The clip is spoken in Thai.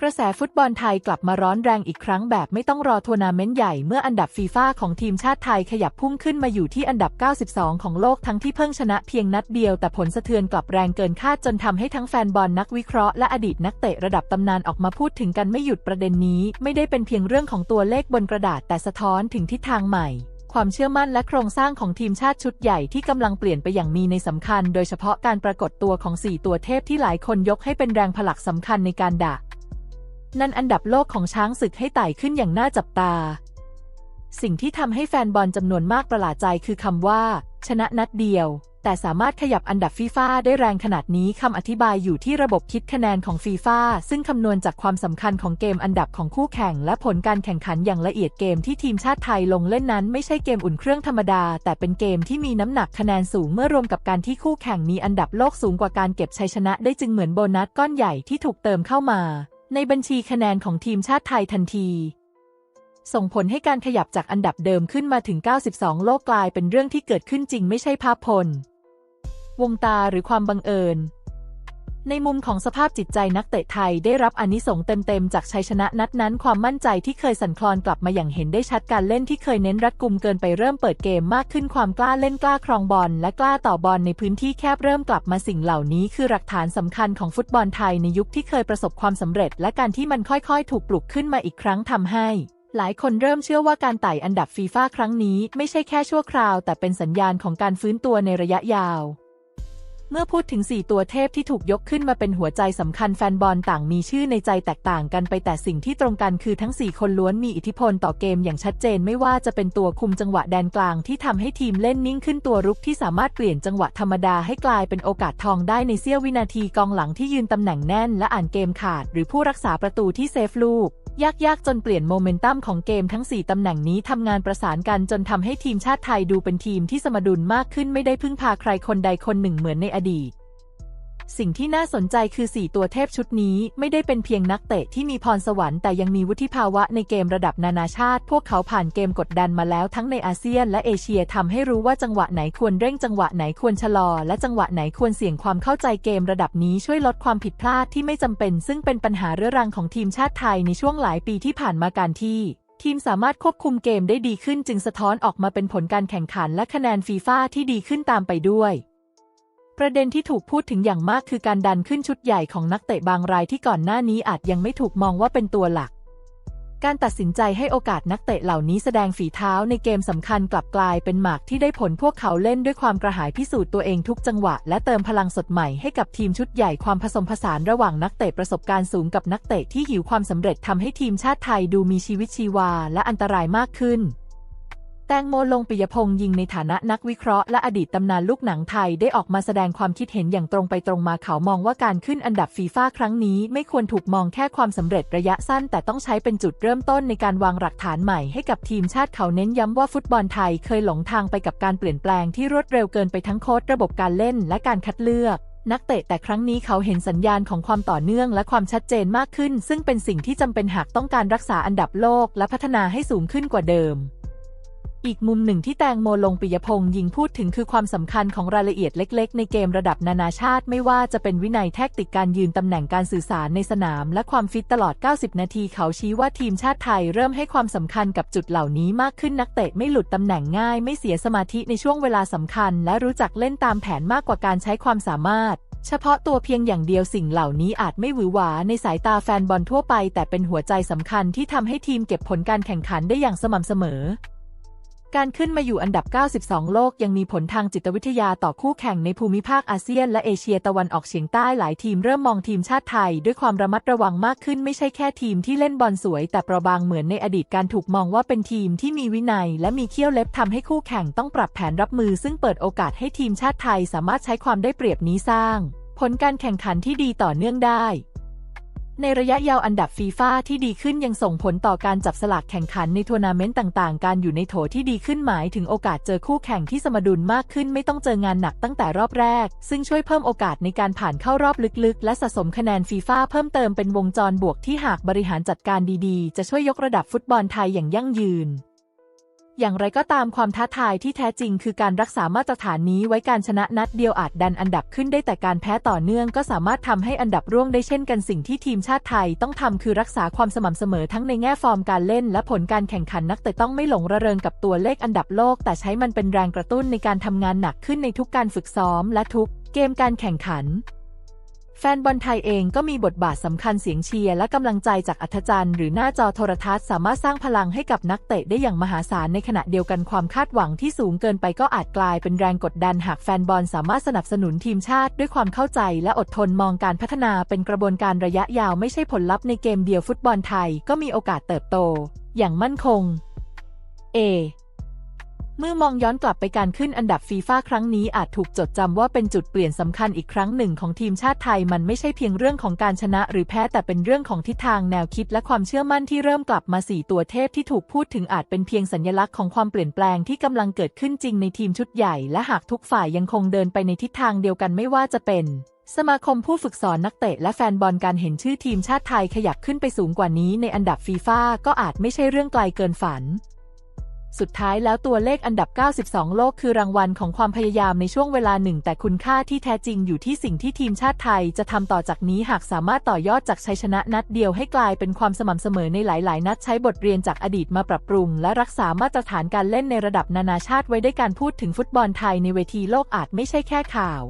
กระแสฟุตบอลไทยกลับมาร้อนแรงอีกครั้งแบบไม่ต้องรอทัวร์นาเมนต์ใหญ่เมื่ออันดับฟีฟ่าของทีมชาติไทยขยับพุ่งขึ้นมาอยู่ที่อันดับ 92 ของโลกทั้งที่เพิ่งชนะเพียงนัดเดียวแต่ผลสะเทือนกลับแรงเกินคาดจนทำให้ทั้งแฟนบอลนักวิเคราะห์และอดีตนักเตะระดับตำนานออกมาพูดถึงกันไม่หยุดประเด็นนี้ ไม่ได้เป็นเพียงเรื่องของตัวเลขบนกระดาษแต่สะท้อนถึงทิศทางใหม่ความเชื่อมั่นและโครงสร้างของทีมชาติชุดใหญ่ที่กำลังเปลี่ยนไปอย่างมีในสำคัญ โดยเฉพาะการปรากฏตัวของ 4 ตัวเทพที่หลายคนยกให้เป็นแรงผลักสำคัญในการด่า นั่นอันดับโลกของช้างศึกให้ไต่ขึ้นอย่างน่าจับตา สิ่งที่ทำให้แฟนบอลจำนวนมากประหลาดใจคือคำว่า ชนะนัดเดียว แต่สามารถขยับอันดับฟีฟ่าได้แรงขนาดนี้คำอธิบายอยู่ที่ระบบคิดคะแนนของฟีฟ่าซึ่งคำนวณจากความสำคัญของเกมอันดับของคู่แข่ง และผลการแข่งขันอย่างละเอียดเกมที่ทีมชาติไทยลงเล่นนั้นไม่ใช่เกมอุ่นเครื่องธรรมดา แต่เป็นเกมที่มีน้ำหนักคะแนนสูงเมื่อรวมกับการที่คู่แข่งมีอันดับโลกสูงกว่าการเก็บชัยชนะได้จึงเหมือนโบนัสก้อนใหญ่ที่ถูกเติมเข้ามา ในบัญชีคะแนนของทีมชาติไทยทันที ส่งผลให้การขยับจากอันดับเดิมขึ้นมาถึง 92 โลกกลายเป็นเรื่องที่เกิดขึ้นจริงไม่ใช่ภาพพล วงตาหรือความบังเอิญ ในมุมของสภาพจิตใจนักเตะไทยได้รับอานิสงเต็มๆ จากชัยชนะนัดนั้นความมั่นใจที่เคยสั่นคลอนกลับมาอย่างเห็นได้ชัดการเล่นที่เคยเน้นรัดกุมเกินไปเริ่มเปิดเกมมากขึ้นความกล้าเล่นกล้าครองบอลและกล้าต่อบอลในพื้นที่แคบเริ่มกลับมาสิ่งเหล่านี้คือหลักฐานสำคัญของฟุตบอลไทยในยุคที่เคยประสบความสำเร็จ และการที่มันค่อยๆ ถูกปลุกขึ้นมาอีกครั้งทำให้ หลายคนเริ่มเชื่อว่าการไต่อันดับฟีฟ่าครั้งนี้ ไม่ใช่แค่ชั่วคราว แต่เป็นสัญญาณของการฟื้นตัวในระยะยาว เมื่อพูดถึง 4 ตัวเทพที่ถูกยกขึ้นมาเป็นหัวใจสำคัญแฟนบอลต่างมีชื่อในใจแตกต่างกันไปแต่สิ่งที่ตรงกันคือทั้ง 4 คนล้วนมีอิทธิพลต่อเกมอย่างชัดเจนไม่ว่าจะเป็นตัวคุมจังหวะแดนกลางที่ทำให้ทีมเล่นนิ่งขึ้นตัวรุกที่สามารถเปลี่ยนจังหวะธรรมดาให้กลายเป็นโอกาสทองได้ในเสี้ยววินาทีกองหลังที่ยืนตำแหน่งแน่นและอ่านเกมขาด หรือผู้รักษาประตูที่เซฟลูก ยากๆ จนเปลี่ยนโมเมนตัมของเกมทั้ง 4 ตำแหน่งนี้ทำงานประสานกันจนทำให้ทีมชาติไทยดูเป็นทีมที่สมดุลมากขึ้นไม่ได้พึ่งพาใครคนใดคนหนึ่งเหมือนในอดีต สิ่งที่น่าสนใจคือ 4 ตัวเทพชุดนี้ไม่ได้เป็นเพียงนักเตะที่มีพรสวรรค์แต่ยังมีวุฒิภาวะในเกมระดับนานาชาติ พวกเขาผ่านเกมกดดันมาแล้วทั้งในอาเซียนและเอเชียทำให้รู้ว่าจังหวะไหนควรเร่งจังหวะไหนควรชะลอ และจังหวะไหนควรเสี่ยงความเข้าใจเกมระดับนี้ช่วยลดความผิดพลาดที่ไม่จำเป็น ซึ่งเป็นปัญหาเรื้อรังของทีมชาติไทยในช่วงหลายปีที่ผ่านมาการที่ทีมสามารถควบคุมเกมได้ดีขึ้นจึงสะท้อนออกมาเป็นผลการแข่งขันและคะแนนฟีฟ่าที่ดีขึ้นตามไปด้วย ประเด็นที่ถูกพูดถึงอย่างมากคือการดันขึ้นชุดใหญ่ของนักเตะบางรายที่ก่อนหน้านี้อาจยังไม่ถูกมองว่าเป็นตัวหลัก การตัดสินใจให้โอกาสนักเตะเหล่านี้แสดงฝีเท้าในเกมสำคัญกลับกลายเป็นหมากที่ได้ผลพวกเขาเล่นด้วยความกระหายพิสูจน์ตัวเองทุกจังหวะ และเติมพลังสดใหม่ให้กับทีมชุดใหญ่ความผสมผสานระหว่างนักเตะประสบการณ์สูงกับนักเตะที่หิวความสำเร็จทำให้ทีมชาติไทยดูมีชีวิตชีวาและอันตรายมากขึ้น แตงโมลงปิยพงษ์ยิงในฐานะนักวิเคราะห์และอดีตตำนานลูกหนังไทยได้ออกมาแสดงความคิดเห็นอย่างตรงไปตรงมาเขามองว่าการขึ้นอันดับฟีฟ่าครั้งนี้ ไม่ควรถูกมองแค่ความสำเร็จระยะสั้น แต่ต้องใช้เป็นจุดเริ่มต้นในการวางหลักฐานใหม่ให้กับทีมชาติเขาเน้นย้ำว่าฟุตบอลไทยเคยหลงทางไปกับการเปลี่ยนแปลงที่รวดเร็วเกินไปทั้งโค้ดระบบการเล่นและการคัดเลือกนักเตะแต่ครั้งนี้เขาเห็นสัญญาณของความต่อเนื่องและความชัดเจนมากขึ้น ซึ่งเป็นสิ่งที่จำเป็นหากต้องการรักษาอันดับโลกและพัฒนาให้สูงขึ้นกว่าเดิม อีกมุมหนึ่งที่แตงโมลงปิยพงษ์ยิงพูดถึงคือความสำคัญของรายละเอียดเล็กๆ ในเกมระดับนานาชาติ ไม่ว่าจะเป็นวินัยแทคติกการยืนตำแหน่งการสื่อสารในสนาม และความฟิตตลอด 90 นาทีเขาชี้ว่าทีมชาติไทยเริ่มให้ความสำคัญกับจุดเหล่านี้มากขึ้นนักเตะไม่หลุดตำแหน่งง่าย ไม่เสียสมาธิในช่วงเวลาสำคัญ และรู้จักเล่นตามแผนมากกว่าการใช้ความสามารถเฉพาะตัวเพียงอย่างเดียวสิ่งเหล่านี้อาจไม่หวือหวาในสายตาแฟนบอลทั่วไป แต่เป็นหัวใจสำคัญที่ทำให้ทีมเก็บผลการแข่งขันได้อย่างสม่ำเสมอ การขึ้นมาอยู่อันดับ 92 โลกยังมีผลทางจิตวิทยาต่อคู่แข่งในภูมิภาคอาเซียนและเอเชียตะวันออกเฉียงใต้หลายทีมเริ่มมองทีมชาติไทย ด้วยความระมัดระวังมากขึ้นไม่ใช่แค่ทีมที่เล่นบอลสวย แต่ประบางเหมือนในอดีตการถูกมองว่าเป็นทีมที่มีวินัย และมีเขี้ยวเล็บทำให้คู่แข่งต้องปรับแผนรับมือ ซึ่งเปิดโอกาสให้ทีมชาติไทยสามารถใช้ความได้เปรียบนี้สร้าง ผลการแข่งขันที่ดีต่อเนื่องได้ ในระยะยาวอันดับฟีฟ่าที่ดีขึ้นยังส่งผลต่อการจับสลากแข่งขันในทัวร์นาเมนต์ต่างๆ การอยู่ในโถที่ดีขึ้นหมายถึงโอกาสเจอคู่แข่งที่สมดุลมากขึ้นไม่ต้องเจองานหนักตั้งแต่รอบแรก ซึ่งช่วยเพิ่มโอกาสในการผ่านเข้ารอบลึกๆ และสะสมคะแนนฟีฟ่าเพิ่มเติมเป็นวงจรบวกที่หากบริหารจัดการดีๆ จะช่วยยกระดับฟุตบอลไทยอย่างยั่งยืน อย่างไรก็ตามความท้าทายที่แท้จริงคือการรักษามาตรฐานนี้ไว้การชนะนัดเดียวอาจดันอันดับขึ้นได้แต่การแพ้ต่อเนื่องก็สามารถทำให้อันดับร่วงได้เช่นกันสิ่งที่ทีมชาติไทยต้องทำคือรักษาความสม่ำเสมอทั้งในแง่ฟอร์มการเล่นและผลการแข่งขันนักเตะต้องไม่หลงระเริงกับตัวเลขอันดับโลก แต่ใช้มันเป็นแรงกระตุ้นในการทำงานหนักขึ้นในทุกการฝึกซ้อมและทุกเกมการแข่งขัน แฟนบอลไทยเองก็มีบทบาทสำคัญเสียงเชียร์และกำลังใจจากอัธจันทร์หรือหน้าจอโทรทัศน์สามารถสร้างพลังให้กับนักเตะได้อย่างมหาศาลในขณะเดียวกันความคาดหวังที่สูงเกินไปก็อาจกลายเป็นแรงกดดันหากแฟนบอลสามารถสนับสนุนทีมชาติด้วยความเข้าใจและอดทนมองการพัฒนาเป็นกระบวนการระยะยาวไม่ใช่ผลลัพธ์ในเกมเดียวฟุตบอลไทยก็มีโอกาสเติบโต อย่างมั่นคง A เมื่อมองย้อนกลับไปการขึ้นอันดับฟีฟ่าครั้งนี้อาจถูกจดจำว่าเป็นจุดเปลี่ยนสำคัญอีกครั้งหนึ่งของทีมชาติไทยมันไม่ใช่เพียงเรื่องของการชนะหรือแพ้แต่เป็นเรื่องของทิศทางแนวคิดและความเชื่อมั่นที่เริ่มกลับมาสี่ตัวเทพที่ถูกพูดถึงอาจเป็นเพียงสัญลักษณ์ของความเปลี่ยนแปลงที่กำลังเกิดขึ้นจริงในทีมชุดใหญ่และหากทุกฝ่ายยังคงเดินไปในทิศทางเดียวกันไม่ว่าจะเป็นสมาคมผู้ฝึกสอนนักเตะและแฟนบอลการเห็นชื่อทีมชาติไทยขยับขึ้นไปสูงกว่านี้ในอันดับฟีฟ่าก็อาจไม่ใช่เรื่องไกลเกินฝัน สุดท้ายแล้วตัวเลขอันดับ 92 โลกคือรางวัลของความพยายามในช่วงเวลาหนึ่ง แต่คุณค่าที่แท้จริงอยู่ที่สิ่งที่ทีมชาติไทยจะทำต่อจากนี้หากสามารถต่อยอดจากชัยชนะนัดเดียวให้กลายเป็นความสม่ำเสมอในหลาย ๆ นัดใช้บทเรียนจากอดีตมาปรับปรุง และรักษามาตรฐานการเล่นในระดับนานาชาติไว้ได้การพูดถึงฟุตบอลไทยในเวทีโลกอาจไม่ใช่แค่ข่าว